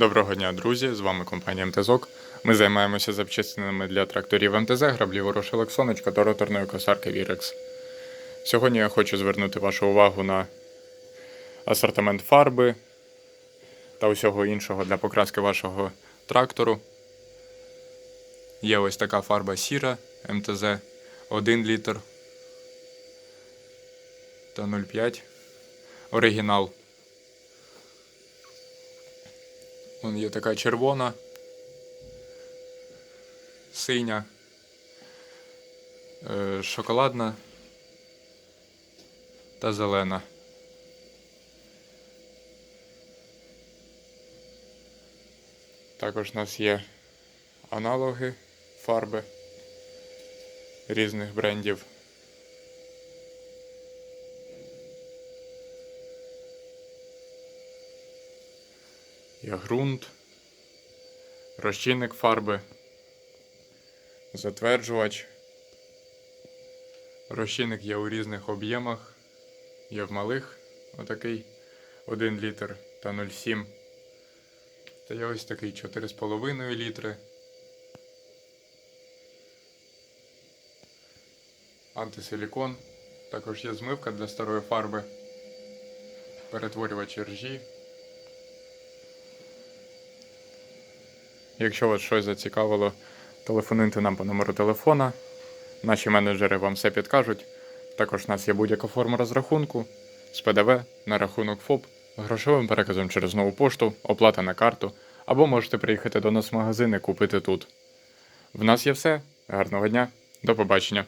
Доброго дня, друзі! З вами компанія МТЗОК. Ми займаємося запчастинами для тракторів МТЗ, граблі ворошилок сонечка та роторної косарки Вірекс. Сьогодні я хочу звернути вашу увагу на асортимент фарби та усього іншого для покраски вашого трактору. Є ось така фарба сіра МТЗ 1 літр та 0,5 оригінал. Вон є така червона, синя, е, шоколадна та зелена. Також у нас є аналоги фарби різних брендів. Є ґрунт, розчинник фарби, затверджувач. Розчинник є у різних об'ємах. Є в малих отакий 1 літр та 0,7. Та є ось такий 4,5 літри. Антисилікон. Також є змивка для старої фарби. Перетворювач ржі. Якщо вас щось зацікавило, телефонуйте нам по номеру телефона. Наші менеджери вам все підкажуть. Також у нас є будь-яка форма розрахунку з ПДВ на рахунок ФОП, грошовим переказом через нову пошту, оплата на карту, або можете приїхати до нас в магазин і купити тут. В нас є все. Гарного дня, до побачення.